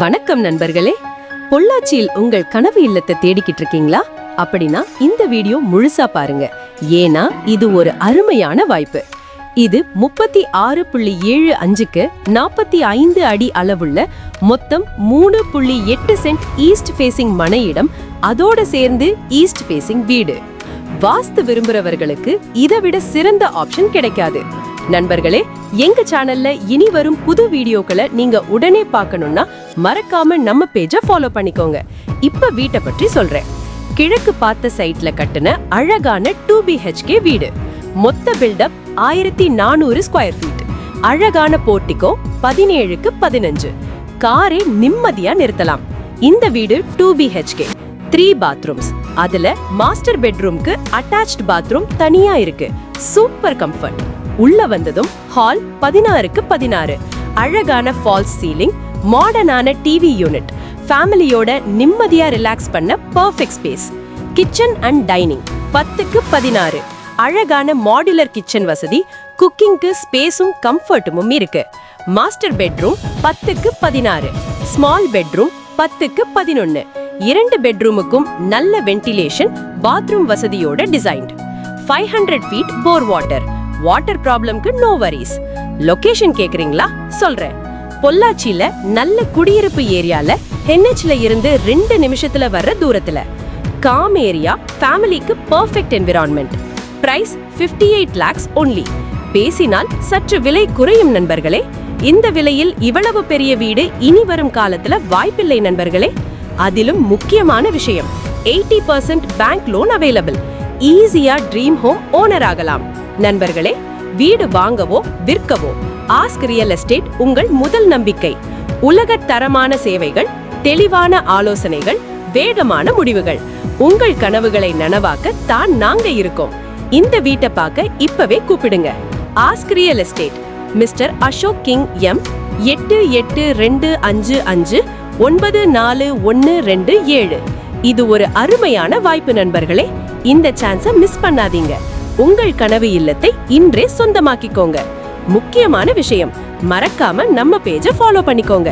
வணக்கம் நண்பர்களே. பொள்ளாச்சியில் உங்கள் கனவு இல்லத்தை தேடிக்கிட்டு இருக்கீங்களா? அப்படின்னா இந்த வீடியோ முழுசா பாருங்க. ஏன்னா இது ஒரு அருமையான வாய்ப்பு. இது முப்பத்தி ஆறு புள்ளி ஏழு அஞ்சுக்கு நாற்பத்தி ஐந்து அடி அளவுள்ள மொத்தம் மூணு புள்ளி எட்டு சென்ட் ஈஸ்ட் ஃபேசிங் மனையிடம் அதோட சேர்ந்து ஈஸ்ட் ஃபேசிங் வீடு. வாஸ்து விரும்புறவர்களுக்கு இதை விட சிறந்த ஆப்ஷன் கிடைக்காது. நண்பர்களே எங்க சேனல்ல இனி வரும் புது வீடியோக்களை நீங்க உடனே பார்க்கணும்னா மறக்காம நம்ம பேஜை ஃபாலோ பண்ணிக்கோங்க. இப்ப வீட்டை பற்றி சொல்றேன். கிழக்கு பார்த்த சைட்ல கட்டுன அழகான டூ பிஹெச்கே வீடு. மொத்த பில்டப் ஆயிரத்தி நானூறு ஸ்கொயர் ஃபீட் அழகான போர்டிகோ பதினேழுக்கு பதினஞ்சு. காரை நிம்மதியா நிறுத்தலாம். இந்த வீடு டூ பிஹெச்கே த்ரீ பாத்ரூம்ஸ் அதுல மாஸ்டர் பெட்ரூம்க்கு அட்டாச்ட் பாத்ரூம் தனியா இருக்கு. சூப்பர் கம்ஃபர்ட் உள்ள வந்ததும் ஹால் பதினாறுக்கு பதினாறு. அழகான ஃபால்ஸ் சீலிங் மாடர்னான டிவி யூனிட் ஃபேமிலியோட நிம்மதியா ரிலாக்ஸ் பண்ண perfect space kitchen and dining பத்துக்கு பதினாறு. அழகான மாடுலர் கிச்சன் வசதி குக்கிங்க்கு ஸ்பேஸும் கம்ஃபர்ட்டுமும் இருக்கு. மாஸ்டர் பெட்ரூம் பத்துக்கு பதினாறு. ஸ்மால் பெட்ரூம் பத்துக்கு பதினொன்னு. இரண்டு பெட்ரூமுக்கும் நல்ல ventilation bathroom வசதியோட designed five hundred feet bore water water ப்ராப்ளம்க்கு no worries. Location கேக்குறீங்களா? சொல்றேன். பொள்ளாச்சியில நல்ல குடியிருப்பு ஏரியால ஹென்ஹெச்ல இருந்து ரெண்டு நிமிஷத்துல வர்ற தூரத்துல. காம் ஏரியா ஃபேமிலிக்கு perfect environment price 58 eight lakhs only பேசினால் சற்று விலை குறையும் நண்பர்களே. இந்த விலையில் இவ்வளவு பெரிய வீடு இனி வரும் காலத்துல வாய்ப்பில்லை நண்பர்களே. அதிலும் முக்கியமான விஷயம். 80% பர்சன்ட் பேங்க் லோன் அவைலபிள் ஈஸியா ட்ரீம் ஹோம் ஓனர் ஆகலாம். நண்பர்களே வீடு வாங்கவோ விற்கவோ ஆஸ்க் ரியல் எஸ்டேட் உங்கள் முதல் நம்பிக்கை. உலக தரமான சேவைகள் தெளிவான ஆலோசனைகள் வேகமான முடிவுகள். உங்கள் கனவுகளை நனவாக்க தான் நாங்க இருக்கோம். இந்த வீட்டை பார்க்க இப்பவே கூப்பிடுங்க. Ask real estate mister Ashok king M எட்டு எட்டு ரெண்டு அஞ்சு அஞ்சு ஒன்பது நாலு ஒன்னு ரெண்டு ஏழு. இது ஒரு அருமையான வாய்ப்பு நண்பர்களே. இந்த சான்ஸை மிஸ் பண்ணாதீங்க. உங்கள் கனவு இல்லத்தை இன்றே சொந்தமாக்கிக்கோங்க. முக்கியமான விஷயம் மறக்காம நம்ம பேஜை ஃபாலோ பண்ணிக்கோங்க.